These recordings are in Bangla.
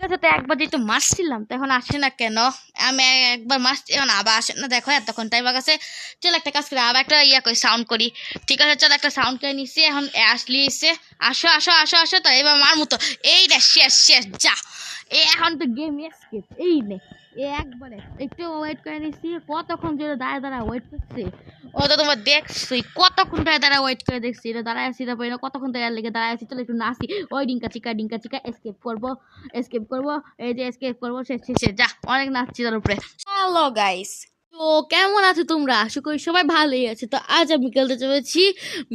ঠিক আছে তো একবার যেহেতু মারছিলাম তো এখন আসে না কেন? আমি একবার মারছি এখন আবার আসে না। দেখো, এতক্ষণ তাই বা কাছে চল একটা কাজ করি, আবার একটা ইয়া করি সাউন্ড করি। ঠিক আছে, চল একটা সাউন্ড করে নিচ্ছি এখন আসলি এসে, আসো আসো আসো আসো, তো এবার মার মতো। এই রে শেষ শেষ, যা। এ এখন তো গেম এসকেপ এই নে। এ একবারে, একটু ওয়েট করে নিছি। কতক্ষণ ধরে দাঁড়া দাঁড়া ওয়েট করছি? ও তো তোমার দেখছি কতক্ষণ ধরে দাঁড়া ওয়েট করে দেখছি, এটা দাঁড়ায় আছি, তারপরে এটা কতক্ষণ ধরে লেগে দাঁড়ায় আসি চলো একটু নাচি। ওই ডিঙ্কা চিকা ডিঙ্কা চিকা এসকেপ করব এসকেপ করব, এই যে এসকেপ করব শেষ শেষে যা, অনেক নাচছি তার উপরে। হ্যালো গাইস তো কেমন আছো তোমরা? আশা করি সবাই ভালোই আছে। তো আজ আমি খেলতে চলেছি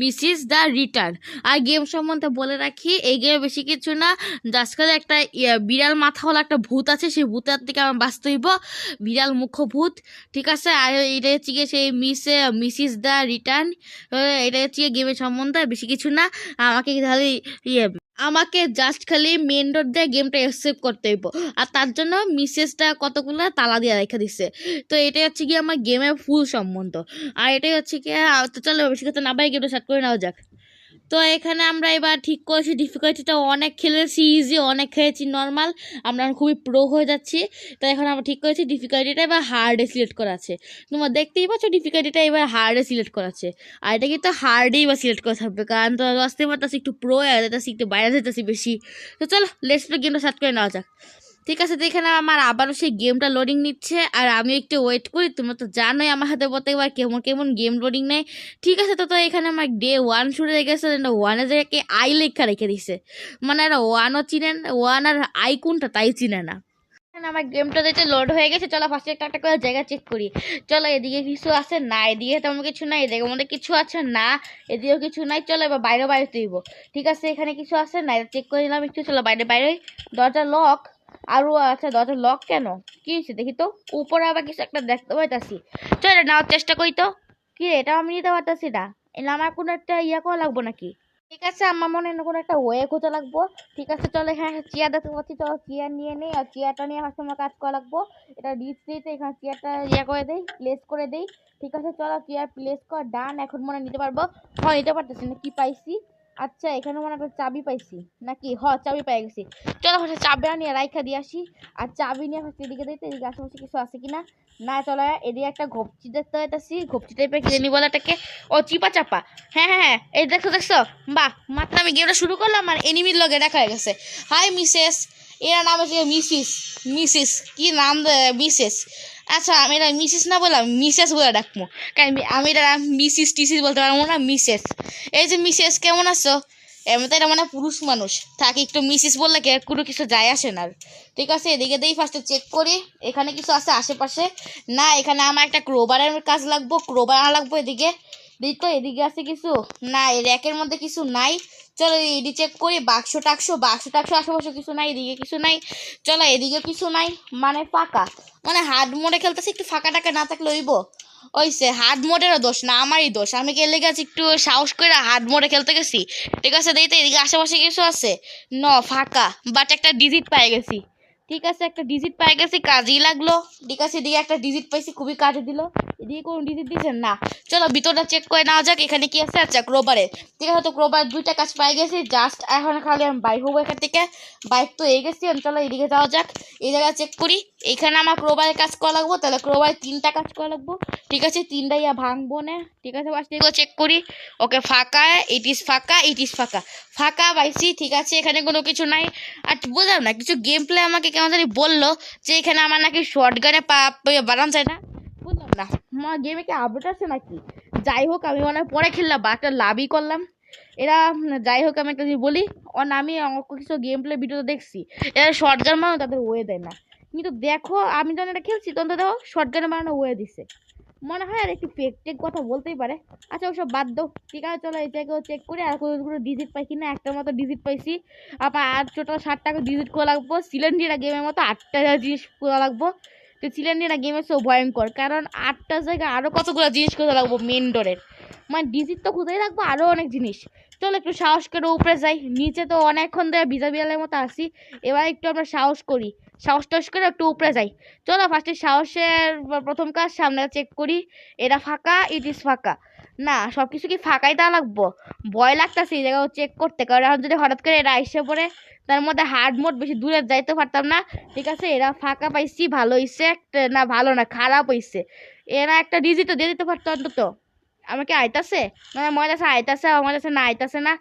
মিসিস দ্য রিটার্ন আর গেম সম্বন্ধে বলে রাখি, এই গেমে বেশি কিছু না। জাস্ট খালি একটা বিড়াল মাথাওয়ালা একটা ভূত আছে, সেই ভূতের থেকে আমার বাঁচতে হইব। বিড়াল মুখ্য ভূত, ঠিক আছে? আর এটা হচ্ছে গিয়ে সেই মিস মিসিস দ্য রিটার্ন এটা হচ্ছে গিয়ে গেমের সম্বন্ধে বেশি কিছু না। আমাকে তাহলে ইয়ে আমাকে জাস্ট খালি মেন ডোর দিয়ে গেমটা এক্সেপ্ট করতে হইব। আর তার জন্য মিসেসটা কতগুলো তালা দিয়ে রেখে দিচ্ছে তো এটাই হচ্ছে কি আমার গেমের ফুল সম্বন্ধ। আর এটাই হচ্ছে কি চলো, বেশি কথা না ভাই গেমটা স্টার্ট করে নেওয়া যাক। তো এখানে আমরা এবার ঠিক করেছি ডিফিকাল্টিটা অনেক খেলেছি ইজি অনেক খেলেছি নর্মাল আমরা খুবই প্রো হয়ে যাচ্ছি। তো এখন আমরা ঠিক করেছি ডিফিকাল্টিটা এবার হার্ডে সিলেক্ট করা আছে। তোমরা দেখতেই পাচ্ছ ডিফিকাল্টিটা এবার হার্ডে সিলেক্ট করা আছে। আর এটা কিন্তু হার্ডেই বা সিলেক্ট করা থাকবে, কারণ তো আসতে পারতেছি একটু প্রো হয়ে যেতেছি একটু বাইরে যেতেছি বেশি। তো চলো লেটস গেমটা স্টার্ট করে নেওয়া যাক। ঠিক আছে, তো এখানে আমার আবারও সেই গেমটা লোডিং নিচ্ছে। আর আমি একটু ওয়েট করি, তোমরা তো জানোই আমার হাতে প্রত্যেকবার কেমন কেমন গেম লোডিং নেয়। ঠিক আছে, তো তো এখানে আমার ডে ওয়ান শুরু হয়ে গেছে ওয়ানের জায়গাকে আই লেখা রেখে দিছে। মানে আর ওয়ানও চিনেন ওয়ান আর আই কোনটা তাই চিনে না। আমার গেমটা যেটা লোড হয়ে গেছে, চলো ফার্স্টে একটা একটা করে জায়গা চেক করি। চলো, এদিকে কিছু আছে? না, এদিকে তেমন কিছু নাই, এদিকে মধ্যে কিছু আছে? না, এদিকেও কিছু নাই। চলো, এবার বাইরে বাইরে তুইব। ঠিক আছে, এখানে কিছু আছে? না চেক করে নিলাম একটু, চলো বাইরে বাইরে দরজা লক আরও আচ্ছা দরজা লক কেন? কি দেখি তো। উপরে আবার কিছু একটা দেখতে পাইতাছি। চল এটা নেওয়ার চেষ্টা করি তো। কি রে, এটাও আমি নিতে পারতাছি না। এলে আমার কোনো একটা ইয়া করা লাগবো নাকি? ঠিক আছে আমার মনে হয় কোনো একটা ওয়ে খুঁজে লাগবো। ঠিক আছে চলো এখানে চেয়ার দেখতে পাচ্ছি। চলো চেয়ার নিয়ে নেই আর চেয়ারটা নিয়ে আমার কাজ করা লাগবো। এটা ডিস দিতে এখানে চেয়ারটা ইয়ে করে দেই প্লেস করে দেই। ঠিক আছে চলো চেয়ার প্লেস কর ডান এখন মনে নিতে পারব। হয় নিতে পারতেছি না। কি পাইছি? আচ্ছা এখানে মনে একটা চাবি পাইছি। নাকি? হ, চাবি পাই গেছি। চলো হচ্ছে চাবি নিয়ে রাইখা দিয়ে আসি। আর চাবি নিয়ে হচ্ছে এদিকে দিতে এদিকে আশেপাশে কিছু আছে কিনা? না, চলো এদিকে একটা ঘপচি দেখতে পাইতেছি। ঘপচি টাইপের কিনে বলে এটাকে? ও, চিপা চাপা। হ্যাঁ হ্যাঁ হ্যাঁ এই দেখো দেখছ? বাহ, মাত্র আমি গেমটা শুরু করলাম আর এনিমির লগে দেখা হয়ে গেছে। হাই মিসেস এরা নাম হচ্ছে মিসিস মিসিস, কি নাম মিসেস। আচ্ছা আমি এটা মিসেস না বললাম, মিসেস বলে ডাকবো। কারণ আমি- এটা মিসিস, টিসিস বলতে পারব না, মিসেস। এই যে মিসেস, কেমন আছো? এমন তো এটা মানে পুরুষ মানুষ। তাকে একটু মিসিস বললে কি কোনো কিছু যায় আসে না। ঠিক আছে, এদিকে দিই ফার্স্টে চেক করি। এখানে কিছু আছে আশেপাশে? না, এখানে আমার একটা ক্রোবারের কাজ লাগবো ক্রোবার লাগবো এদিকে। দিই তো এদিকে আছে কিছু না এই র্যাকের মধ্যে কিছু নাই। চলো এদি চেক করি, বাক্স টাক্স বাক্স টাক্স, আশেপাশে কিছু নাই, এদিকে কিছু নাই। চলো এদিকে কিছু নাই মানে ফাঁকা। মানে হার্ড মোডে খেলতেছি, একটু ফাঁকা টাকা না থাকলে হইব। ওইসে হার্ড মোডেরও দোষ, না আমারই দোষ। আমি গেলে গেছি, একটু সাহস করে হার্ড মোডে খেলতে গেছি। ঠিক আছে দিই তো এদিকে আশেপাশে কিছু আছে? ন, ফাঁকা বাট একটা ডিজিট পেয়ে গেছি। ঠিক আছে, একটা ডিজিট পাই গেছি, কাজেই লাগল। ঠিক আছে, এদিকে একটা ডিজিট পাইছি, খুবই কাজে দিল। এদিকে কোনো ডিজিট দিয়েছেন না। চলো, ভিতরটা চেক করে নেওয়া যাক, এখানে কি আছে? আচ্ছা ক্রোবারে ঠিক আছে, তো ক্রোবার দুইটা কাজ পাই গেছি জাস্ট এখন খালি আমি বাইক হব এখান থেকে। বাইক তো এই গেছি চলো এদিকে যাওয়া যাক। এই জায়গা চেক করি। এখানে আমার ক্রোবারের কাজ করা লাগবো, তাহলে ক্রোবারে তিনটা কাজ করা লাগবো। ঠিক আছে তিনটা ইয়া ভাঙবো না। ঠিক আছে ফার্স্ট এগুলো চেক করি। ওকে, ফাঁকা ইট ইস ফাঁকা ইট ইস ফাঁকা। ফাঁকা পাইছি, ঠিক আছে, এখানে কোনো কিছু নাই। আর বুঝলাম না, কিছু গেম প্লে আমাকে কেমন জানি বলল যে এখানে আমার নাকি শর্ট গানে বানান যায় না। বুঝলাম না আমার গেমে কি আপডেট আছে নাকি? যাই হোক, আমি মনে পরে খেললাম, বা একটা লাভই করলাম। এরা, যাই হোক, আমি একটা বলি, অন, আমি কিছু গেম প্লে ভিডিওতে দেখছি। এরা শর্ট গান বানানো তাদের ওয়ে দেয় না। কিন্তু দেখো, আমি যখন এটা খেলছি, তখন তো দেখো শর্ট বানানো ওয়ে দিছে। মনে হয় আর একটু পেক টেক কথা বলতেই পারে। আচ্ছা ওসব বাদ দাও। ঠিক আছে, চলো এটাকেও চেক করি আর কোনো ডিজিট পাই কিনা, একটা মতো ডিজিট পাইছি। আবার আর টোটাল ষাট টাকা ডিজিট খোলা লাগবো। সিলেন্ডিরা গেমের মতো আটটা জিনিস খোলা লাগবো। তো সিলেন্ডিরা গেমের সব ভয়ঙ্কর। কারণ আটটা জায়গায় আরও কতগুলো জিনিস খোঁজা লাগবো মেন ডোরের মানে ডিজিট তো খুঁজেই রাখব? আরও অনেক জিনিস। চলো একটু সাহস করে উপরে যাই। নিচে তো অনেকক্ষণ ধরে ভিজা বিড়ালের মতো আসি এবার একটু আমরা সাহস করি। সাহস টাহস করে একটু উপরে যাই। চলো ফার্স্টে সাহসের প্রথম কাজ সামনে চেক করি, এটা ফাঁকা ইট ইস ফাঁকা। না সব কিছু কি ফাঁকাই তা লাগবো? ভয় লাগতেছে এই জায়গা চেক করতে, কারণ এখন যদি হঠাৎ করে এরা এসে পড়ে, তার মধ্যে হার্ড মোড বেশি দূরে যাইতে পারতাম না। ঠিক আছে, এরা ফাঁকা পাইছি, ভালো হইছে না ভালো না, খারাপ হইছে। এরা একটা ডিজিটও দিয়ে দিতে পারতো অন্তত। আমাকে আইতাছে? মানে মনে আছে আইতাছে আমার কাছে না আইতাছে না।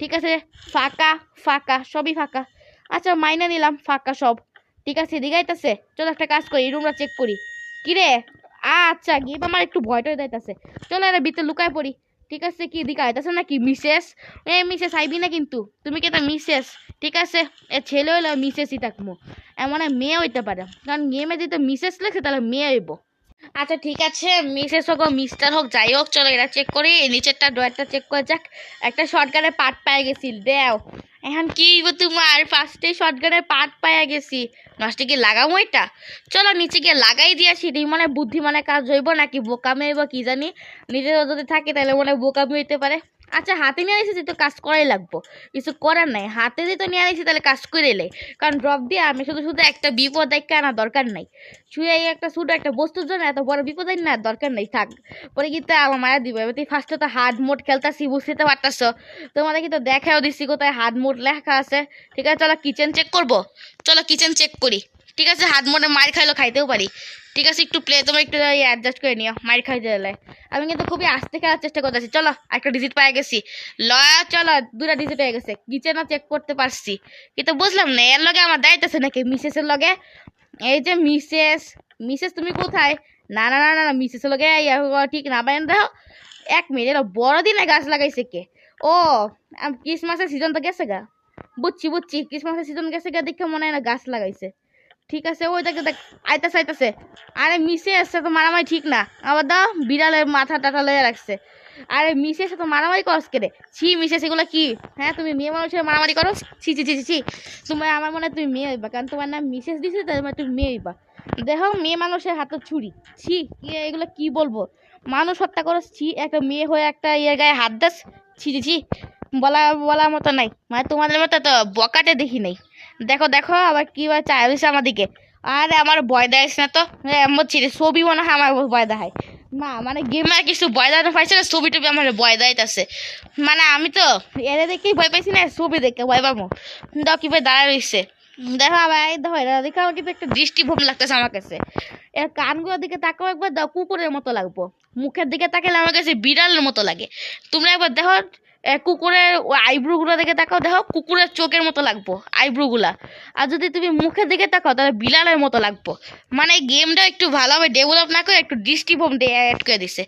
ঠিক আছে, ফাঁকা ফাঁকা, সবই ফাঁকা। আচ্ছা মাইনে নিলাম, ফাঁকা সব। ঠিক আছে এদিকে আইতাছে চলো একটা কাজ করি রুমটা চেক করি। কিরে? আচ্ছা গিয়ে আমার একটু ভয় টয় দিতেছে চলো এরা ভিতরে লুকায় পড়ি। ঠিক আছে কি এদিকে আইতাছে নাকি মিসেস? এ, মিসেস, আইবি না কিন্তু? তুমি কি এটা মিসেস? ঠিক আছে, এ ছেলে হইলে মিসেসই থাকব এমন মেয়ে হইতে পারে। কারণ গেমে যদি মিসেস লেখে, তাহলে মেয়ে হইব। আচ্ছা ঠিক আছে, মিসেস হোক মিস্টার হোক, যাই হোক, চলো এটা চেক করি। নিচেরটা ড্রয়ারটা চেক করে যাক। একটা শর্টগানের পার্ট পাই গেছি, দেও। এখন কি তোমার? ফার্স্টে শর্টগানের পাট পাইয়া গেছি। নষ্ট কি লাগাবো এটা? চলো নিচে গিয়ে লাগাই দিয়ে আসি মানে বুদ্ধি মানে বুদ্ধিমানের কাজ হইব নাকি? বোকামে হইব কি জানি? নিজের যদি থাকে তাহলে মনে হয় বোকামি হইতে পারে। আচ্ছা হাতে নিয়ে আসি তো কাজ করাই লাগবো। কিছু করার নাই। হাতে যদি তো নিয়ে আসি তাহলে কাজ করে এলে কারণ ড্রপ দিয়ে আমি শুধু শুধু একটা বিপদ দেখে আনা দরকার নাই। শুয়ে একটা ছোটো একটা বস্তুর জন্য এত বড় বিপদ না দরকার নেই। থাক, পরে কিন্তু আমার মায়া দিবে। এবার তুই ফার্স্টে তো হার্ড মোড খেলতাছি, বুঝতে পারতাছো? তোমাদের কিন্তু দেখাও দিচ্ছি কোথায় হার্ড মোড লেখা আছে। ঠিক আছে, চলো কিচেন চেক করব। চলো কিচেন চেক করি। ঠিক আছে, হাত মোটে মার খাইলেও খাইতেও পারি। ঠিক আছে, একটু প্লে তোমার একটু অ্যাডজাস্ট করে নিও, মার খাই দিলে আমি কিন্তু খুবই আস্তে খেলার চেষ্টা করতেছি। চলো, একটা ডিজিট পেয়ে গেছি। লয়া, চলো দুটা ডিজিট হয়ে গেছে। কিচেনও চেক করতে পারছি। কিন্তু বুঝলাম না, এর লগে আমার দায়িত্ব আছে নাকি মিসেসের লগে? এই যে মিসেস মিসেস তুমি কোথায়? না না না না মিসেসের লগে ঠিক না বাইন দেখো এক মিনিট বড়দিনে গাছ লাগাইছে কে? ও ক্রিসমাসের সিজন তো গেছে গা। বুঝছি বুঝছি ক্রিসমাসের সিজন গেছে গা, দেখে মনে হয় না গাছ লাগাইছে। ঠিক আছে ওই দেখে দেখ আইতাছে আইতাছে। আরে মিশে আসছে তো মারামারি ঠিক না। আবার দাও বিড়ালের মাথা টাটা লয়ে রাখছে। আরে মিশে এসে তো মারামারি করস কে রে? ছি মিশে সেগুলো কি? হ্যাঁ তুমি মেয়ে মানুষের মারামারি করো? ছি ছি ছি ছি, তোমার আমার মনে হয় তুমি মেয়ে হইবা কারণ তোমার নাম মিসেস দিছে তাই তুমি মেয়ে হইবা। দেখো মেয়ে মানুষের হাতে ছুরি। ছি কি এগুলো কি বলব? মানুষ হত্যা করো ছি একটা মেয়ে হয়ে একটা ইয়ের গায়ে হাত দাস। ছি ছি ছি বলা বলার মতো নাই। মানে তোমাদের মতো তো বকাটে দেখি নাই। দেখো দেখো, আবার কি বা হয়েছে আমার দিকে। আরে আমার ভয় দেয় না তো। এমন ছিল, ছবি মনে হয় আমার ভয় দেখায়। না মানে গেমে আর কিছু ভয় দেখানো পাইছে না, ছবি টবি আমার ভয় দেখাইতেছে। মানে আমি তো এরা দেখেই ভয় পাইছি না, ছবি দেখে ভয় পাবো। দাও কীভাবে দাঁড়ায় রয়েছে দেখো, আবার দেখো, এরা দেখে আমার কিন্তু একটা দৃষ্টিভোম লাগতেছে আমার কাছে। এর কানগুলোর দিকে তাকাও একবার, দাও, কুকুরের মতো লাগবো। মুখের দিকে তাকালে আমার কাছে বিড়ালের মতো লাগে। তোমরা একবার দেখো কুকুরের আইব্রো গুলো দিকে তাকাও, দেখো কুকুরের চোখের মতো লাগবো আইব্রো গুলা আর যদি তুমি মুখের দিকে তাকাও, তাহলে বিড়ালের মতো লাগবো। মানে গেমটা একটু ভালোভাবে ডেভেলপ না করে একটু দৃষ্টিভোম অ্যাড করে দিছে।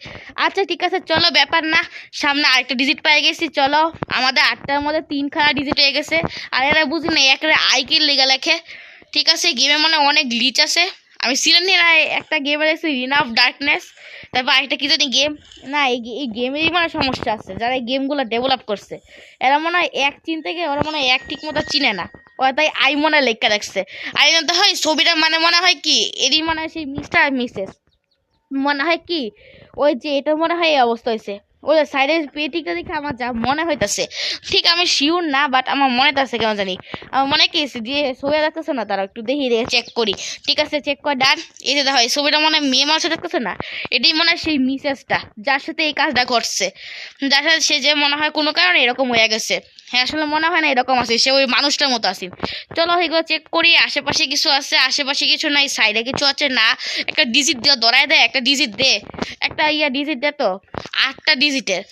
আচ্ছা ঠিক আছে, চলো ব্যাপার না, সামনে আরেকটা ডিজিট পেয়ে গেছি, চলো। আমাদের আটটার মধ্যে তিনখানা ডিজিট হয়ে গেছে, আর এরা বুঝি না একটা আইকিল লেগে লেখে। ঠিক আছে গেমে মানে অনেক গ্লিচ আছে। আমি সিলেনের একটা গেমে দেখছি রিন অফ ডার্কনেস তারপর আরেকটা কি জানি গেম না, এই গেমেরই মানে সমস্যা আছে, যারা এই গেমগুলো ডেভেলপ করছে। এরা মনে হয় এক চিনতে গিয়ে ওরা মনে হয় এক ঠিক মতো চিনে না। ওরা তাই আই মনে হয় লেখা রাখছে। আই তো হয়, ছবিটা মানে মনে হয় কি, এরই মনে হয় সেই মিস্টার মিসেস। মনে হয় কি, ওই যে এটা মনে হয় এই অবস্থা হয়েছে। ওই সাইডের পেটিটা দেখে আমার যা মনে হইতাছে। ঠিক আমি শিওর না বাট আমার মনে আছে কেন জানি। আমার মনে কি যে ছবি দেখতেছে না, তারা একটু দেখি দেখে চেক করি। ঠিক আছে চেক করে ডান এই যে দেখো, এই ছবিটা মনে হয় মেয়ে মানুষ দেখতেছে না? এটাই মনে হয় সেই মিসেসটা যার সাথে এই কাজটা ঘটছে। যার সাথে সে যে মনে হয় কোনো কারণে এরকম হয়ে গেছে। হ্যাঁ আসলে মনে হয় না এরকম আছে, সে ওই মানুষটার মতো আছে। চলো এগুলো চেক করি, আশেপাশে কিছু আছে, আশেপাশে কিছু নাই সাইডে কিছু আছে, না। একটা ডিজিট দিয়ে ধরাই দেয় একটা ডিজিট দে। একটা ইয়া ডিজিট দে তো। আটটা ডিজিটের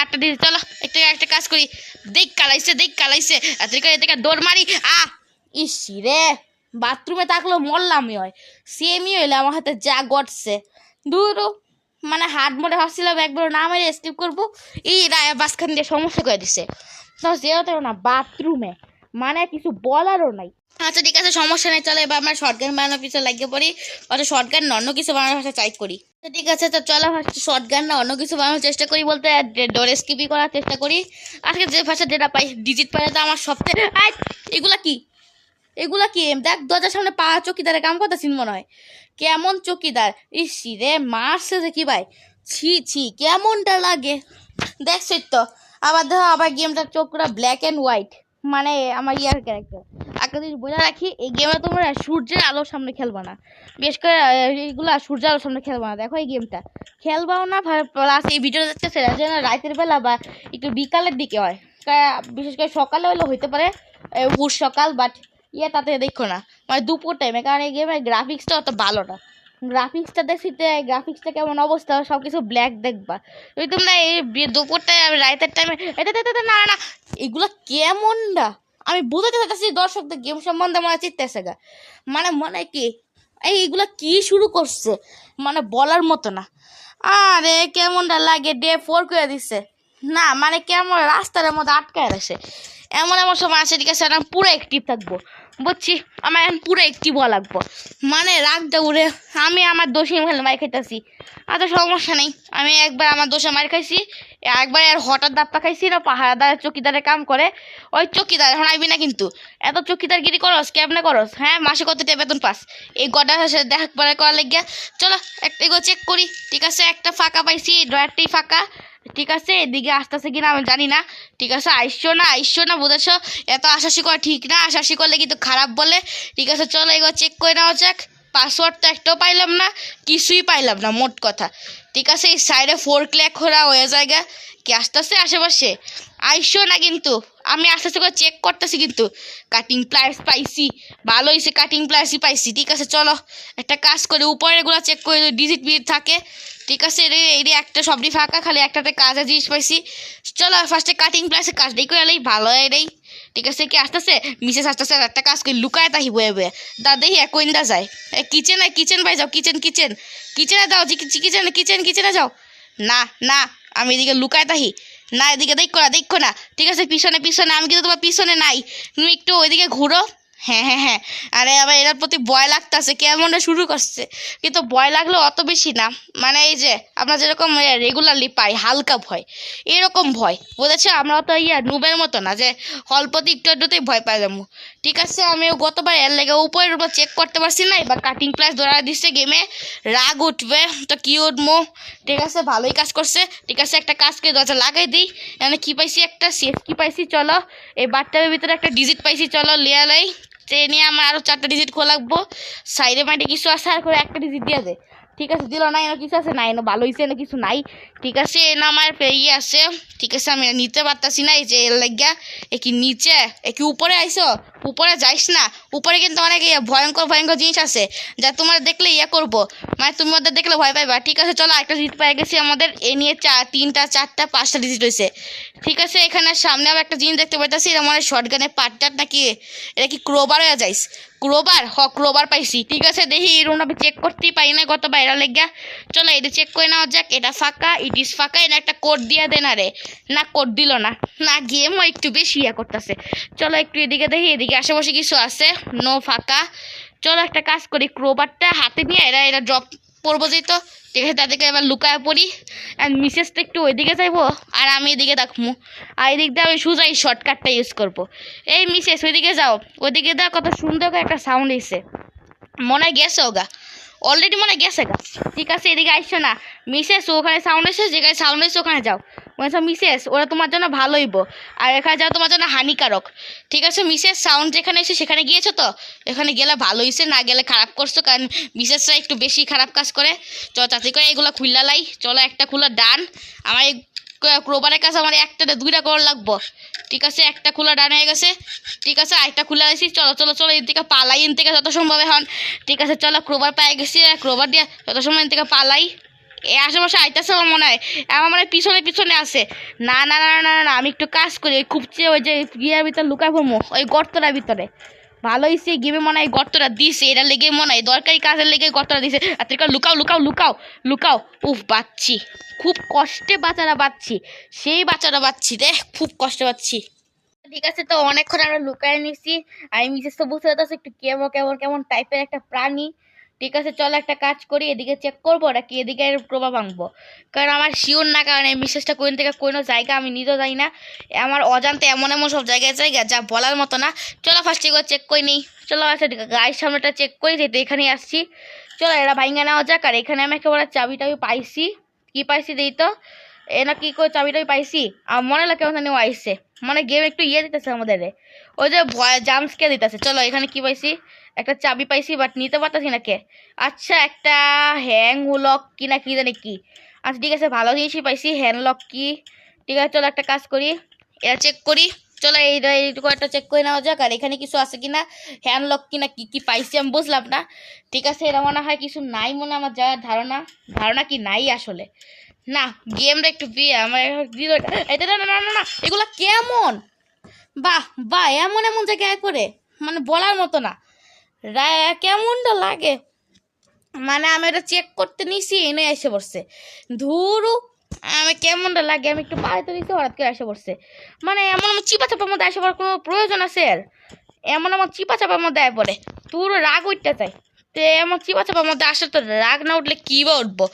আটটা ডিজিট, চলো, একটা একটা কাজ করি। দেখ কালাইছে দেখ কালাইছে। এদিকে এদিকে দৌড় মারি। আ, ইসি রে, বাথরুমে থাকলেও মরলামই হয়। সেমই হইলে আমার হাতে, যা গটছে দূর মানে হাত মোড়ে ভাবছিলাম একবার না মেরে স্কিপ করব। এই বাসখান দিয়ে সমস্যা করে দিছে। তো যেহেতু না, বাথরুমে। মানে কিছু বলারও নাই। আচ্ছা ঠিক আছে, সমস্যা নেই, চলো এবার আমরা শর্ট গান বানানোর পিছনে লাগিয়ে পড়ি। অর্থাৎ শর্ট গান না, অন্য কিছু বানানোর ভাষা চাই করি। তো ঠিক আছে, তো চলো শর্ট গান না, অন্য কিছু বানানোর চেষ্টা করি বলতে ডোরে স্কিপই করার চেষ্টা করি। আজকে যে ভাষা যেটা পাই ডিজিট পাই তো আমার আই, এগুলা কি? এগুলা কি? দেখ, দরজার সামনে পা চকিদারে কাম করতেছি মনে হয়। কেমন চকিদার? ইসি রে, মারছে যে কি ভাই? ছি ছি, কেমনটা লাগে? দেখছিস তো আবার দেখো আবার গেমটার চোখটা ব্ল্যাক অ্যান্ড হোয়াইট মানে আমার ইয়ার ক্যারেক্টার একটা জিনিস বলে রাখি, এই গেমটা তোমরা সূর্যের আলোর সামনে খেলবা না। বিশেষ করে এইগুলো সূর্যের আলোর সামনে খেলবা না। দেখো এই গেমটা খেলবাও না প্লাস এই ভিডিও যাচ্ছে সেটা যেন রাতের বেলা বা একটু বিকালের দিকে হয়। বিশেষ করে সকালে হলে হইতে পারে ভোর সকাল বাট ইয়ে তাতে দেখো না। মানে দুপুর টাইমে কারণ এই গেমের গ্রাফিক্সটা অত ভালো না। গ্রাফিক্সটা দেখছিতে গ্রাফিক্সটা কেমন অবস্থা সব কিছু ব্ল্যাক দেখবা। যদি তোমরা এই বি- দুপুরটা রাতের টাইমে না না এগুলো কেমনটা আমি বুঝতে চাচ্ছি দর্শকদের গেম সম্বন্ধে মনে চিত্তেছে গা। মানে মনে কি, এই এগুলো কি শুরু করছে? মানে বলার মতো না। আরে কেমনটা লাগে, ডে ফোর করে দিচ্ছে না মানে কেমন রাস্তার মধ্যে আটকায় রাখছে এমন এমন সময় আসে, ঠিক আছে, আমি পুরো অ্যাক্টিভ থাকব। বুঝছি? আমার এখন পুরো অ্যাক্টিভ হওয়া লাগবো। মানে রাগটা উড়ে, আমি আমার দোষী ফেলে মার খাইতেছি। আর তো সমস্যা নেই, আমি একবার আমার দোষে মার খাইছি। একবার আর হঠাৎ দাপ্পা খাইছি না, পাহারাদার চকিদারের কাম করে। ওই চকিদার, এখন আইবি না কিন্তু। এত চকিদারগিরি করস, কেমনে করস হ্যাঁ? মাসে কত টাকা বেতন পাস? এই গডার সাথে দেখা পরে করার লেগে চলো, একটা এগো চেক করি। ঠিক আছে, একটা ফাঁকা পাইছি ড্রয়ারটাই ফাঁকা। ঠিক আছে, এদিকে আসতেছে কিনা আমি জানি না। ঠিক আছে, আইসো না আইসো না, বুঝেছ? এত আশাসি করা ঠিক না আশাসি করলে কিন্তু খারাপ বলে। ঠিক আছে, চলো এগো চেক করে নেওয়া যাক। পাসওয়ার্ড তো একটাও পাইলাম না, কিছুই পাইলাম না, মোট কথা। ঠিক আছে, এই সাইডে ফোর ক্ল্যাক করা হয়ে জায়গা। কি আস্তে আস্তে আশেপাশে? আইসো না কিন্তু। আমি আস্তে আস্তে করে চেক করতেছি কিন্তু। কাটিং প্লাইস পাইছি, ভালো হয়েছে কাটিং প্লাইসই পাইছি। ঠিক আছে, চলো, একটা কাজ করে উপরে এগুলো চেক করে ডিজিট বিজিট থাকে। ঠিক আছে এটা একটা সবটি ফাঁকা, খালি একটাতে কাজের জিনিস পাইছি। চলো ফার্স্টে কাটিং প্লাসে কাজটাই করে এলেই ভালো এটাই। ঠিক আছে, কি আসতেছে? মিসেস আসতেছে আস্তে একটা কাজ করি, লুকায় তাহি বয়ে বয়ে। দা, দেখি এক কইন্দা যায়। এ কিচেন পাই যাও কিচেন কিচেন কিচেনে দাও কিচেন কিচেন কিচেনে যাও। না না, আমি এদিকে লুকায় তাহি না, এদিকে দেখো না দেখো না। ঠিক আছে, পিছনে পিছনে, আমি কিন্তু তোমার পিছনে নাই। তুমি একটু ওইদিকে ঘুরো। হ্যাঁ হ্যাঁ হ্যাঁ। আরে আবার এটার প্রতি ভয় লাগতেছে কেমনটা শুরু করছে? কিন্তু ভয় লাগল অত বেশি না। মানে এই যে, আমরা যেরকম রেগুলারলি পাই, হালকা ভয়। এরকম ভয়। বুঝেছ আমরা তো ইয়া নুবের মতো না, যে অল্পতে একটু একটুতেই ভয় পাই যাব। ঠিক আছে আমি গতবার এর লেগে উপরের উপর চেক করতে পারছি না, এবার কাটিং প্লাস ধরা দিচ্ছে গেমে রাগ উঠবে, তো কি উঠবো ঠিক আছে, ভালোই কাজ করছে। ঠিক আছে, একটা কাজ করে দরজা লাগাই দিই। এখানে কি পাইছি একটা সেফ কি পাইছি, চলো। এই বাচ্চাদের ভিতরে একটা ডিজিট পাইছি, চলো লেয়ালাই ট্রেনে আমার আরও চারটা ডিজিট খোলা লাগবো। সাইডে মাইডে কিছু আছে, আর করে একটা ডিজিট দিয়ে দে। ঠিক আছে, দিল না, এনে কিছু আছে? না, এনে ভালো হয়েছে এনে কিছু নাই। ঠিক আছে, এনে আমার ইয়ে আছে, ঠিক আছে, আমি নিতে পারতাছি না, এই যে এর লাগিয়া, এ কি নিচে, এ কি উপরে আইসো? উপরে যাইস না। উপরে কিন্তু অনেক ইয়ে ভয়ঙ্কর ভয়ঙ্কর জিনিস আছে, যা তোমার দেখলে ইয়ে করব। মানে তুমি ওদের দেখলে ভয় পাইবা। ঠিক আছে, চলো একটা ডিজিট পেয়ে গেছি আমাদের। এ নিয়ে চা, তিনটা, চারটা, পাঁচটা ডিজিট হয়েছে ঠিক আছে, এখানে সামনে আবার একটা জিনিস দেখতে পাইতেছি, এটা মানে শর্ট গানের পার্টটার নাকি? এটা কি ক্রোবার হয়ে যাইস? ক্রোবার হ ক্রোবার পাইছি। ঠিক আছে, দেখি এই রুমটা চেক করতেই পাই না, কত বাইরা লেগা চলো, এটা চেক করে নেওয়া যাক, এটা ফাঁকা ইট ইস ফাঁকা, এটা একটা কোড দিয়ে দেয় না রে। না কোড দিল না। না গেমও একটু বেশি ইয়া করতেছে। চলো, একটু এদিকে দেখি, এদিকে আশেপাশে কিছু আছে। নো ফাঁকা। চলো, একটা কাজ করি ক্রোবারটা হাতে নিয়ে এরা এরা ড্রপ পড়ব যেত ঠিক আছে তাদেরকে এবার লুকায় পড়ি। অ্যান্ড মিসেস তো একটু ওইদিকে যাইবো, আর আমি এদিকে দেখব আর এদিক দিয়ে আমি সোজাই শর্টকাটটা ইউজ করব। এই মিসেস ওইদিকে যাও। ওইদিকে দেখ কত সুন্দর একটা সাউন্ড এসে মনে হয় গেছে ওগা। অলরেডি মনে গেছে ঠিক আছে, এদিকে আসছো না। মিসেস, ওখানে সাউন্ড এসে যেখানে সাউন্ড এসে ওখানে যাও। বলছো মিসেস, ওরা তোমার জন্য ভালো হইব। আর এখানে যাও, তোমার জন্য হানিকারক। ঠিক আছে, মিসেস সাউন্ড যেখানে এসে সেখানে গিয়েছো তো? এখানে গেলে ভালো হয়েছে না গেলে খারাপ করছ, কারণ মিসেসরা একটু বেশি খারাপ কাজ করে। চলো চাচি করে এগুলো খুললা লাই। চলো একটা খুলা, ডান। আমার ক্রোবারের কাছে আমার একটা দুইটা করার লাগবো। ঠিক আছে একটা খোলা ডান হয়ে গেছে। ঠিক আছে আরেকটা খুলে আসি চলো চলো চলো এর থেকে পালাই এর থেকে যত সম্ভব এখন। ঠিক আছে চলো ক্রোবার পায়ে গেছি ক্রোবার দিয়ে যত সময় এর থেকে পালাই। এ আশেপাশে আইতেছে আমার মনে হয়। আমার মনে পিছনে পিছনে আছে। না না না না না, আমি একটু কাজ করি। ওই খুব চেয়ে ওই যে ইয়ের ভিতরে লুকায় পড়ব ওই গর্তটার ভিতরে। ভালো সে গেমে মনে হয় গর্তটা দিছে এটা লেগে মনে হয় দরকারি কাজের লেগে গর্তটা দিছে। আর তোর লুকাও লুকাও লুকাও লুকাও। উফ, বাচ্ছি। খুব কষ্টে বাচ্চারা বাচ্ছি। সেই বাচ্চারা বাচ্ছি রে খুব কষ্ট পাচ্ছি ঠিক আছে তো, অনেকক্ষণ আমরা লুকায় নিছি। আমি মিসেস তো বুঝতে পারতেছি একটু কেমন কেমন কেমন টাইপের একটা প্রাণী। ঠিক আছে, চলো একটা কাজ করি, এদিকে চেক করব নাকি এদিকে প্রভা ভাঙবো। কারণ আমার শিওর না, কারণ এই মিসেসটা কোন থেকে কোনো জায়গা আমি নিজেও যাই না। আমার অজান্তে এমন এমন সব জায়গায় জায়গা যা বলার মতো না। চলো ফার্স্ট এগুলো চেক করে নিই। চলো আচ্ছা গায়ের সামনেটা চেক করি, যেহেতু এখানেই আসছি। চলো এরা ভাইঙ্গা নেওয়া যাক, আর এখানে আমি একেবারে চাবি টাবি পাইছি। কি পাইছি দিই তো? এ না কি করে চাবিটাই পাইছি? আর মনে লাগে ও আইসে। মানে গেম একটু ইয়ে দিতেছে আমাদের। ওই যে ভয় জাম্পসকে দিতেছে। চলো এখানে কি পাইছি? একটা চাবি পাইছি বাট নিতে পারতাছি না কে? আচ্ছা একটা হ্যাং লক কি না কি জানি কি? আচ্ছা ঠিক আছে ভালো জিনিসই পাইছি হ্যান্ড লক কি? ঠিক আছে চলো একটা কাজ করি। এটা চেক করি। চলো এই এইটুকু একটা চেক করে নেওয়া যাক আর এখানে কিছু আছে কি না হ্যান্ড লক কিনা কী কী পাইছি আমি বুঝলাম না। ঠিক আছে এটা মনে হয় কিছু নাই মনে আমার যাওয়ার ধারণা। ধারণা কি নাই আসলে? না গেমটা একটু বিয়ে আমার এটা। না না না, না না এগুলো কেমন? বাহ বাহ এমন এমন জায়গায় করে। মানে বলার মতো না। কেমনটা লাগে? মানে আমি এটা চেক করতে নিছি, এনে এসে পড়ছে। ধুরু, আমি কেমনটা লাগে? আমি একটু বাড়িতে নিছি, হঠাৎ করে এসে পড়ছে। মানে এমন আমার চিপা চাপার মধ্যে এসে পড়ার কোনো প্রয়োজন আছে আর? এমন আমার চিপা চাপার মধ্যে আয় পড়ে। তোর রাগ উঠতে চাই। তো এমন চিপা চাপার মধ্যে আসে তো রাগ না উঠলে কী বা উঠবো?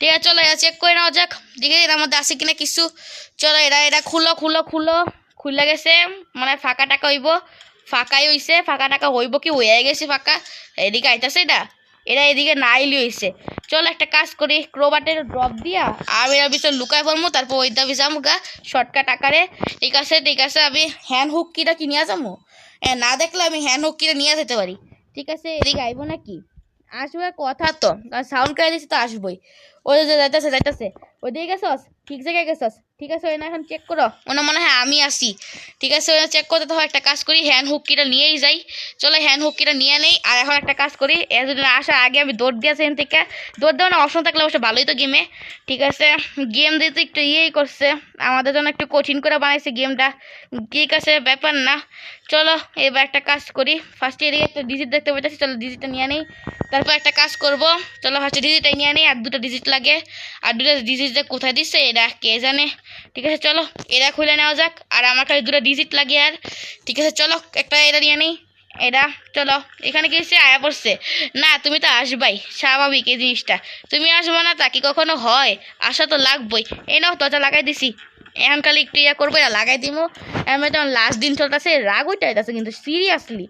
ঠিক আছে, চলো এটা চেক করে নেওয়া যাক। আছে এটার মধ্যে আছে কিনা কিছু। চলো এরা এটা খুলো খুলো খুলো। খুলে গেছে মানে ফাঁকা টাকা হইব। ফাঁকাই হইছে ফাঁকা টাকা হইব কি হয়ে গেছে ফাঁকা। এদিকে আইতাছে এটা এরা এদিকে নাইলি হইছে চল একটা কাজ করি ক্রোবাটের ড্রপ দিয়া। আমি এর ভিতর লুকাই পড়ব তারপর ওইটা ভিজাম গা শর্টকাট আকারে ঠিক আছে ঠিক আছে আমি হ্যান্ড হুক কিটা কি নিয়ে যাব এ, না দেখলে আমি হ্যান্ড হুক কিটা নিয়ে যেতে পারি ঠিক আছে এদিকে আইবো নাকি? আসবে কথা তো সাউন্ড করে দিচ্ছি তো আসবোই। ওই যাইতেছে যাইতেছে। ওই দিকে গেছস ঠিক জায়গায় গেছস। ঠিক আছে, ওই না, এখন চেক করো। ওনা মনে হয় আমি আসি। ঠিক আছে, ওই চেক করতে তো একটা কাজ করি হ্যান্ড হুকিটা নিয়েই যাই। চলো হ্যান্ড হুকিটা নিয়ে নেই, আর এখন একটা কাজ করি, এ যদি না আসার আগে আমি দৌড় দিয়েছি এখান থেকে। দৌড় দেওয়ার অপশন থাকলে অবশ্য ভালোই তো গেমে ঠিক আছে গেম দিতে একটু ইয়েই করছে, আমাদের জন্য একটু কঠিন করে বানাইছে গেমটা ঠিক আছে, ব্যাপার না। চলো, এবার একটা কাজ করি। ফার্স্টে এদিকে একটা ডিজিট দেখতে পাচ্ছি চলো ডিজিটটা নিয়ে নেই। তারপর একটা কাজ করব। চলো ফার্স্টে ডিজিটটাই নিয়ে নেই আর দুটো ডিজিট লাগে। আর দুটো ডিজিট কোথায় দিচ্ছে এরা কে জানে। ঠিক আছে, চলো। এরা খুলে নেওয়া যাক। আর আমার কাছে দুটো ডিজিট লাগে আর। ঠিক আছে, চলো। একটা এটা নিয়ে নেই এটা চলো। এখানে কি হচ্ছে আয়া পড়ছে। না, তুমি তো আসবাই। স্বাভাবিক এই জিনিসটা। তুমি আসব না তা কি কখনো হয়? আসা তো লাগবই। এই নাও দরজা লাগাই দিছি। এখন খালি একটু ইয়া করব, এটা লাগাই দিব আমি তখন লাস্ট দিন চলতেছে, রাগ ওইটা আছে কিন্তু সিরিয়াসলি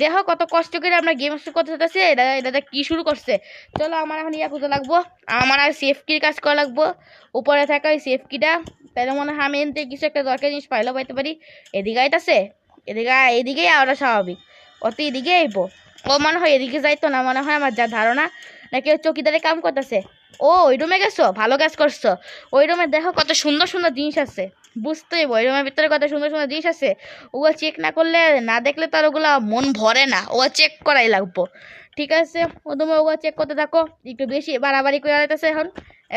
দেখো কত কষ্ট করে আমরা গেম শুরু করতে চাইতেছি, এটা এটা কি শুরু করছে। চলো আমার এখন ইয়া করতে লাগবো, আমার আর সেফ কির কাজ করা লাগবো। উপরে থাকা ওই সেফ কিটা তাহলে মনে হয় আমি এনতে কিছু একটা দরকার জিনিস পাইলেও পাইতে পারি। এদিকে আইতাছে, এদিকে এদিকেই আওয়াটা স্বাভাবিক। অত এদিকে আইবো। ও মনে হয় এদিকে যাইতো না, মনে হয় আমার যা ধারণা, নাকি চকিদারে কাম করতেছে। ও, ওই রুমে গেছো? ভালো কাজ করছ। ওই রুমে দেখো কত সুন্দর সুন্দর জিনিস আছে। বুঝতেই ওই রুমের ভিতরে কত সুন্দর সুন্দর জিনিস আছে। ওগুলো চেক না করলে, না দেখলে তো আর ওগুলো মন ভরে না। ওগুলো চেক করাই লাগবো। ঠিক আছে? ও তুমি ওগুলো চেক করতে থাকো। একটু বেশি বাড়াবাড়ি করে আলাইতেছে এখন।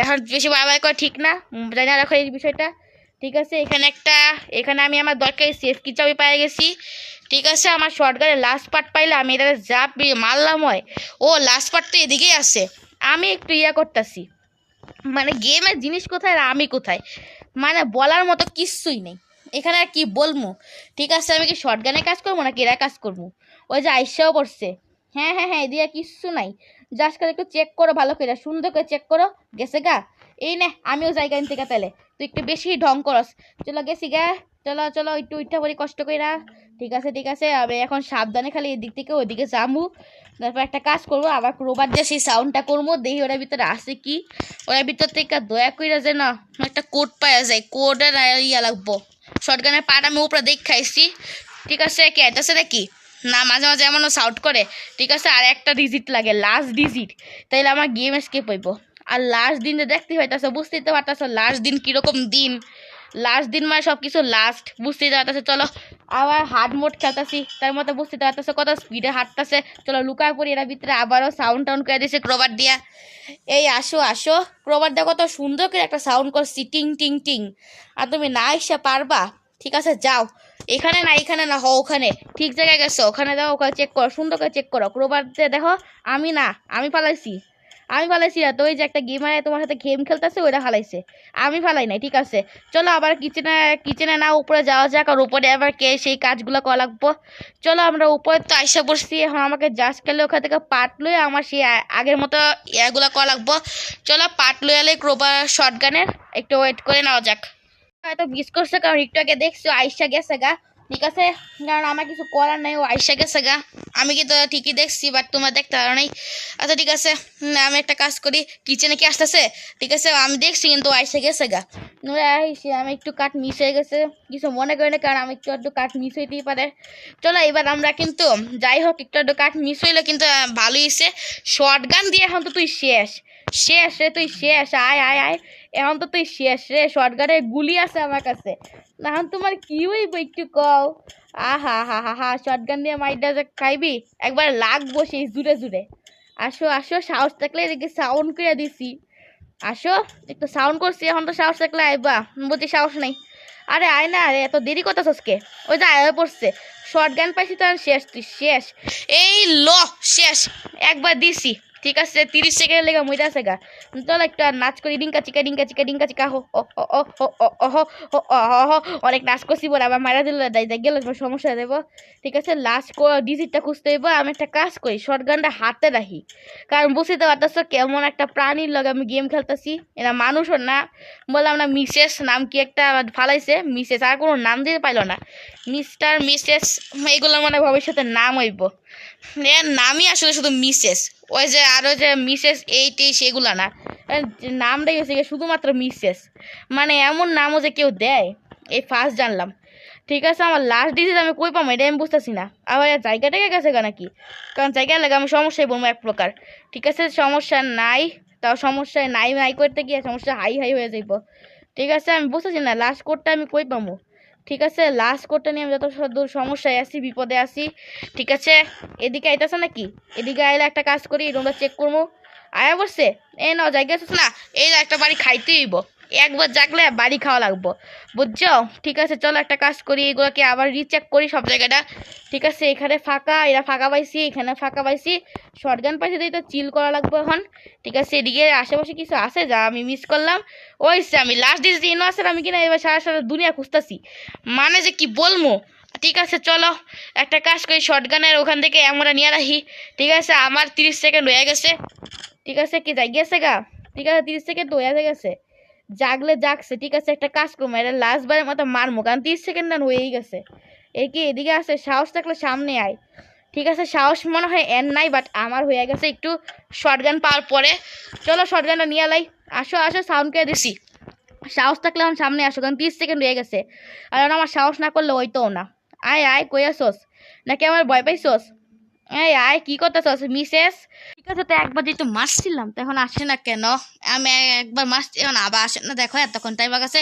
এখন বেশি বাড়াবাড়ি করা ঠিক না। জানি রাখো এই বিষয়টা। ঠিক আছে? এখানে একটা, এখানে আমি আমার দরকারি সেফ কি চাবি পেয়ে গেছি। ঠিক আছে? আমার শর্টগানের লাস্ট পার্ট পাইলে আমি এটা যা মারলাম হয় ও লাস্ট পার্ট তো এদিকেই আছে। আমি একটু ইয়া করতেছি। মানে গেমের জিনিস কোথায় আর আমি কোথায়? মানে বলার মতো কিচ্ছুই নেই। এখানে আর কি বলব ঠিক আছে, আমি কি শর্ট গানে কাজ করব নাকি এরা কাজ করব ওই যে আইসাও পড়ছে। হ্যাঁ হ্যাঁ হ্যাঁ এদিকে কিচ্ছু নাই। জাস্ট খালি একটু চেক করো, ভালো করে সুন্দর করে চেক করো। গেছে গা? এই নে, আমিও যাই গান থেকে তাহলে। তুই একটু বেশি ঢং করস। চলো গেছি গা। চলো চলো, একটু উঠা পড়ি, কষ্ট করে ঠিক আছে ঠিক আছে। আমি এখন সাবধানে খালি এদিক থেকে ওইদিকে যাব তারপর একটা কাজ করব, আবার ক্রোবার দিয়ে সেই সাউন্ডটা করব। দেখি ওটার ভিতরে আসে কি। ওটার ভিতর থেকে দয়া করে যে না, একটা কোড পাওয়া যায়। কোডের ইয়া লাগবো। শর্টগানের পাট আমি উপরে দেখ খাইছি। ঠিক আছে, কে আছে নাকি? না, মাঝে মাঝে এমনও সাউট করে। ঠিক আছে, আর একটা ডিজিট লাগে লাস্ট ডিজিট তাইলে আমার গেম স্কেপ হইব। আর লাস্ট দিন দেখতে হইতাছে বুঝতেই তো পারতাছ লাস্ট দিন কীরকম দিন। লাস্ট দিন মানে সব কিছু লাস্ট বুঝতেই তো পারতাছে, চলো। আবার হার্ড মোট খেলতেছি তার মধ্যে বুঝতে পারতেছে, কত স্পিডে হাঁটতেছে। চলো লুকায় পড়ি, এরা ভিতরে আবারও সাউন্ড টাউন্ড করে দিয়েছে ক্রোবার দিয়া। এই আসো আসো ক্রোবার দিয়ে কত সুন্দর করে একটা সাউন্ড করছি টিং টিং টিং আর তুমি না এসে পারবা, ঠিক আছে, যাও। এখানে না এখানে না হো ওখানে। ঠিক জায়গায় গেছো, ওখানে দেখো ওখানে চেক করো, সুন্দর করে চেক করো। ক্রোবার দিয়ে দেখো, আমি না, আমি ফালাইছি আমি ফালাইছি না। তো ওই যে একটা গেম গেমারে তোমার সাথে গেম খেলতেছে, ওইটা ফালাইছে। আমি ফালাই নাই, ঠিক আছে? চলো আবার কিচেনে কিচেনে না, উপরে যাওয়া যাক, আর উপরে আবার কে সেই কাজগুলো করা লাগবো। চলো আমরা উপরে তো আইসা পড়ছি, এখন আমাকে জাস্ট খেলে ওখান থেকে পাট লয়ে আমার সেই আগের মতো ইয়াগুলো করা লাগবো। চলো পাট লয়ে এলে ক্রোবার শর্ট গানের একটু ওয়েট করে নেওয়া যাক। হয়তো মিস করছে, কারণ একটু আগে দেখছ, আইসা গেছে গা। ঠিক আছে? কারণ আমার কিছু করার নাই, ও আইসা গেছে গা। আমি কিন্তু ঠিকই দেখছি বাট তোমার দেখতে পারো নাই। আচ্ছা ঠিক আছে। আমি একটা কাজ করি কিচেনে কি আসতেছে? ঠিক আছে, আমি দেখছি কিন্তু আইসা গেছে গা। আইসে, আমি একটু কাঠ মিস হয়ে গেছে। কিছু মনে করি না, কারণ আমি একটু একটু কাঠ মিস হইতেই পারে। চলো, এবার আমরা কিন্তু, যাই হোক, একটু একটু কাঠ মিস হইলে কিন্তু ভালোই হয়েছে শর্ট গান দিয়ে এখন তো তুই শেষ। শেষ রে, তুই শেষ। আয় আয় আয়। এখন তো তুই শেষ রে শর্ট গানের গুলি আছে আমার কাছে। না, তোমার কি হইব একটু কও? আহা, হা হা হা শর্ট গান দিয়ে মাইডা যে খাইবি? একবার লাগবো সেই জুড়ে জুড়ে। আসো আসো, সাহস থাকলে এদিকে সাউন্ড করে দিছি। আসো, একটু সাউন্ড করছি, এখন তো সাহস থাকলে আইবা। বলছি সাহস নেই। আরে আয় না, আরে, এত দেরি করতেছস কে? ওই যে আয় পড়ছে। শর্ট গান পাইছি তো শেষ তুই শেষ। এই ল, শেষ। একবার দিছি। ঠিক আছে, তিরিশ সেকেন্ড লেগে মইটা আছে গা। চল একটা নাচ করি, ডিঙ্কা চিকা ডিঙ্কা চিকা ডিঙ্কা চিকা, হো অনেক নাচ করছি বলে আবার মারা দিল গেলে সমস্যা দেবো ঠিক আছে লাস্ট ডিজিটটা খুঁজতে হইব, আমি একটা কাজ করি শর্ট গানটা হাতে রাখি। কারণ বুঝতে পারতেছো কেমন একটা প্রাণীর লগে আমি গেম খেলতেছি, এরা মানুষও না। বললাম না, মিসেস নাম কি একটা ফালাইছে, মিসেস আর কোনো নাম দিতে পাইলো না। মিস্টার মিসেস এগুলো মানে ভবিষ্যতে নাম হইব। এর নামই আসলে শুধু মিসেস। ওই যে আরও যে মিসেস এইট এই সেগুলো না। নামটাই হচ্ছে শুধুমাত্র মিসেস। মানে এমন নামও যে কেউ দেয়, এই ফার্স্ট জানলাম। ঠিক আছে, আমার লাস্ট ডিজিট আমি কই পাবো এটা আমি বুঝতেছি না। আবার এর জায়গা টেকে গেছে গা নাকি? কারণ জায়গা লাগে, আমি সমস্যায় বলব এক প্রকার। ঠিক আছে, সমস্যা নাই, তাও সমস্যায় নাই নাই করতে গিয়ে সমস্যা হাই হাই হয়ে যাইব। ঠিক আছে, আমি বুঝতেছি না লাস্ট কোডটা আমি কই পাবো ঠিক আছে? লাস্ট করতে নিয়ে আমি যত দূর সমস্যায় আসি বিপদে আসি ঠিক আছে? এদিকে আইতেছে নাকি? এদিকে আইলে একটা কাজ করি রুমটা চেক করব আয়া বসছে? এ নাও জায়গা আছে না? এই একটা বাড়ি খাইতে হইব। একবার জাগলে বাড়ি খাওয়া লাগবো। বুঝছ? ঠিক আছে, চলো একটা কাজ করি, এগুলোকে আবার রিচেক করি সব জায়গাটা। ঠিক আছে, এখানে ফাঁকা, এরা ফাঁকা পাইছি, এখানে ফাঁকা পাইছি। শর্ট গান পাইছি তো চিল করা লাগবো এখন। ঠিক আছে, এদিকে আশেপাশে কিছু আছে যা আমি মিস করলাম। ওই সে আমি লাস্ট ডিস দিন আছে আমি কিনা এবার সারা সারা দুনিয়া খুঁজতেছি। মানে যে কি বলব? ঠিক আছে, চলো একটা কাজ করি শর্ট গানের ওখান থেকে আমরা নিয়ে রাখি ঠিক আছে, আমার তিরিশ সেকেন্ড হয়ে গেছে। ঠিক আছে, কি যাই গেছে গা? ঠিক আছে, তিরিশ সেকেন্ড হয়ে গেছে। জাগলে জাগছে ঠিক আছে, একটা কাজ করব, এটা লাস্ট বারের মতো মারমো, কারণ তিরিশ সেকেন্ড রান হয়েই গেছে। এই কি, এদিকে আছে সাহস থাকলে সামনে আয়। ঠিক আছে, সাহস মনে হয় এর নাই বাট আমার হয়ে গেছে একটু শর্ট গান পাওয়ার পরে। চলো শর্ট গানটা নিয়ে লাই। আসো আসো সাউন্ড করে দিছি। সাহস থাকলে আমার সামনে আসো, কারণ তিরিশ সেকেন্ড হয়ে গেছে। আর আমার সাহস না করলে ওইটাও না। আয় আয়, কই আসোস নাকি আমার ভয় পাইছোস? এই, আয়, কি করতেছস, মিসেস? ঠিক আছে, তো একবার যেহেতু মারছিলাম, তো এখন আসে না কেন? আমি একবার মারছি, এখন আবার আসে না। দেখো, এতক্ষণ তাই বা কাছে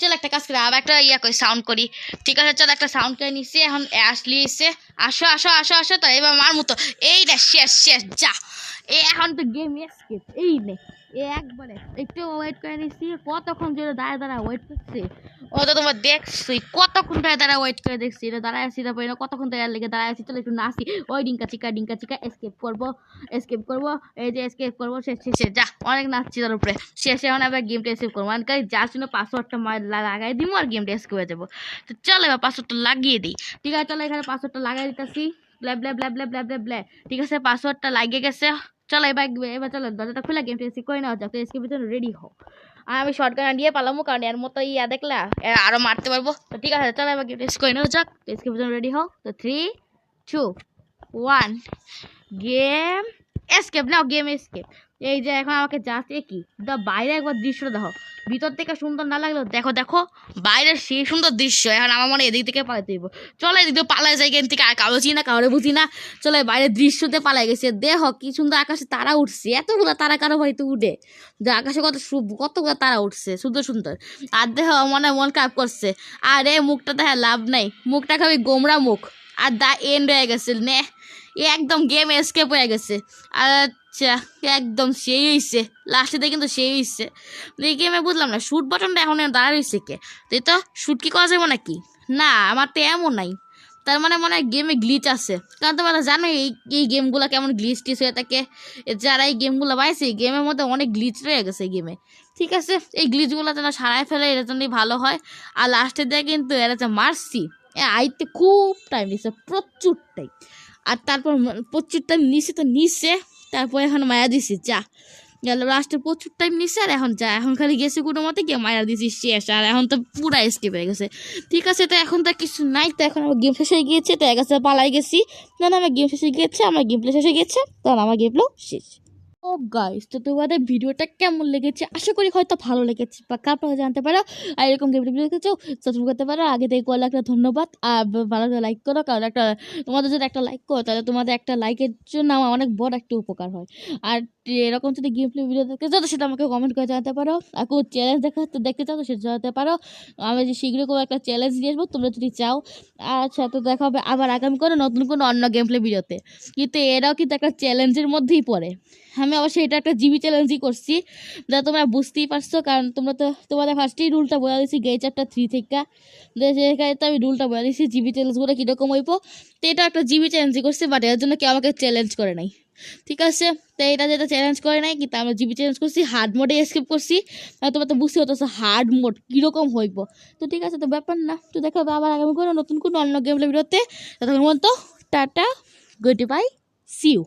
চল একটা কাজ করি, আবার একটা ইয়া করি সাউন্ড করি। ঠিক আছে, চল একটা সাউন্ড করে নিচ্ছি এখন আসলি এসে, আসো আসো আসো আসো, তো এবার মার মতো। এই রে শেষ শেষ, যা। এই এখন তো গেম এসকেপ এই নে। এ, একবারে, একটু ওয়েট করে নিচ্ছি কতক্ষণ ধরে দাঁড়া দাঁড়া ওয়েট করছি। ও তো তোমার দেখছি, কতক্ষণ ধরে দাঁড়া ওয়েট করে দেখছি, এটা দাঁড়ায় আছি, তারপরে কতক্ষণ ধরে লেগে দাঁড়ায় আছি একটু নাচি। ওই ডিঙ্কা চিকা ডিঙ্কা চিকা এসকেপ করব এসকেপ করব, এই যে এসকেপ করব, শেষ, শেষে যা, অনেক নাচছি তার উপরে। শেষে এখন আবার গেমটা এসকেপ করব। মানে যার জন্য পাসওয়ার্ডটা লাগাই দিব আর গেমটা এসকেপ হয়ে যাব। তো চলো এবার পাসওয়ার্ডটা লাগিয়ে দিই। ঠিক আছে, চলো এখানে পাসওয়ার্ডটা লাগাই দিতেছি। ব্ল্যাব ব্ল্যাব ব্ল্যাব ব্ল্যাব ব্ল্যাব ব্ল্যাব ব্ল্যাব ঠিক আছে পাসওয়ার্ডটা লাগিয়ে গেছে। চলো এবার এবার চলো, দরজাটা খুলে গেমটা এসে করে নেওয়া যাক। এসকেপের জন্য রেডি হও। আমি শর্টগান দিয়ে পালামো, কারণ এর মতো ইয়া দেখলা আরও মারতে পারব। তো ঠিক আছে, চলো এবার গেমটা করে নেওয়া যাক। এসকেপের জন্য রেডি হও। তো three two one game escape now game escape এই যে এখন আমাকে যাচ্ছে কি? দা বাইরে একবার দৃশ্য দেখো ভিতর থেকে সুন্দর না লাগল দেখো দেখো, বাইরের সেই সুন্দর দৃশ্য। এখন আমার মনে এদিক থেকে পালাতে দিব চলো এদিক থেকে পালাই যাই থেকে আর কারও চিনি কারও বুঝি না। চলো বাইরের দৃশ্যতে পালাই গেছে। দেখ কি সুন্দর আকাশে তারা উঠছে। এতগুলো তারা কারও বাড়িতে উঠে? যে আকাশে কত কতগুলো তারা উঠছে, সুন্দর সুন্দর। আর দেহ মনে মন খারাপ করছে। আর এ মুখটা দেখা লাভ নাই। মুখটা খাবি গোমরা মুখ। আর দা এন্ড হয়ে গেছে। নে একদম গেম এসকেপ হয়ে গেছে। আচ্ছা একদম সেই হয়েছে লাস্টে কিন্তু সেই হয়েছে এই গেমে বুঝলাম না শুট বাটনটা এখন দাঁড়া রয়েছে কে? তুই তো শুট কি করা যাবে নাকি? না, আমার তো এমন নাই। তার মানে মনে হয় গেমে গ্লিচ আছে। কারণ তোমরা জানো এই এই গেমগুলো কেমন গ্লিচ টিচ হয়ে থাকে। যারা এই গেমগুলো পাইছে এই গেমের মধ্যে অনেক গ্লিচ রয়ে গেছে এই গেমে ঠিক আছে? এই গ্লিচগুলো যেন সারাই ফেলে, এর জন্যই ভালো হয়। আর লাস্টের দিয়ে কিন্তু এরা যে মারছি আইতে খুব টাইম নিচ্ছে প্রচুর টাইম আর তারপর প্রচুর টাইম নিচে তো নিচে। তারপর এখন মায়া দিছি, যা। গেল লাস্টে প্রচুর টাইম নিছে আর এখন যা। এখন খালি গেছে কোনো মতে গিয়ে মায়া দিছি, শেষ। আর এখন তো পুরা স্কিপ হয়ে গেছে। ঠিক আছে, তো এখন তো কিছু নাই, তো এখন আমার গেম শেষ হয়ে গিয়েছে, তো এক পালাই গেছি। না না, আমার গেম শেষ হয়ে গেছে আমার গেম প্লে শেষ হয়ে গেছে তখন আমার গেম প্লেও শেষ। ও গাইস তো তোমাদের ভিডিওটা কেমন লেগেছে? আশা করি হয়তো ভালো লেগেছে, বা কার জানতে পারো, আর এরকম গেম ভিডিও সাবস্ক্রাইব করতে পারো, আগে থেকে কল একটা ধন্যবাদ, আর ভালো করে লাইক করো, কারণ একটা তোমাদের যদি একটা লাইক করো, তাহলে তোমাদের একটা লাইকের জন্য আমার অনেক বড় একটা উপকার হয়। আর এরকম যদি গেম প্লে ভিডিও দেখতে চাও, তো সেটা আমাকে কমেন্ট করে জানাতে পারো। আর কোনো চ্যালেঞ্জ দেখা দেখতে চাও, তো সেটা জানাতে পারো। আমি যে শীঘ্রই কোনো একটা চ্যালেঞ্জ নিয়ে আসব, তোমরা যদি চাও। আচ্ছা তো দেখা হবে আবার আগামী কোনো নতুন কোনো অন্য গেম প্লে ভিডিওতে কিন্তু এরাও কিন্তু একটা চ্যালেঞ্জের মধ্যেই পড়ে। আমি অবশ্যই এটা একটা জিবি চ্যালেঞ্জই করছি। যা তোমরা বুঝতেই পারছ, কারণ তোমরা তো, তোমাদের ফার্স্টেই রুলটা বলে দিচ্ছি গেচারটা থ্রি থেকে। তো সেখানে তো আমি রুলটা বলে দিচ্ছি জিবি চ্যালেঞ্জগুলো কীরকম হইব। তো এটা একটা জিবি চ্যালেঞ্জই করছি বাট এর জন্য কেউ আমাকে চ্যালেঞ্জ করে নাই। ঠিক আছে? তো এটা যেটা চ্যালেঞ্জ করে নাই কিন্তু আমরা জিবি চ্যালেঞ্জ করছি হার্ড মোডে স্কিপ করছি। তোমার তো বুঝতে হতো হার্ড মোড কীরকম হইব। তো ঠিক আছে, তো ব্যাপার না। তো দেখো আবার আগামী কোনো নতুন কোনো অন্য গেম বেরোতে ততক্ষণ পর্যন্ত tata good bye see you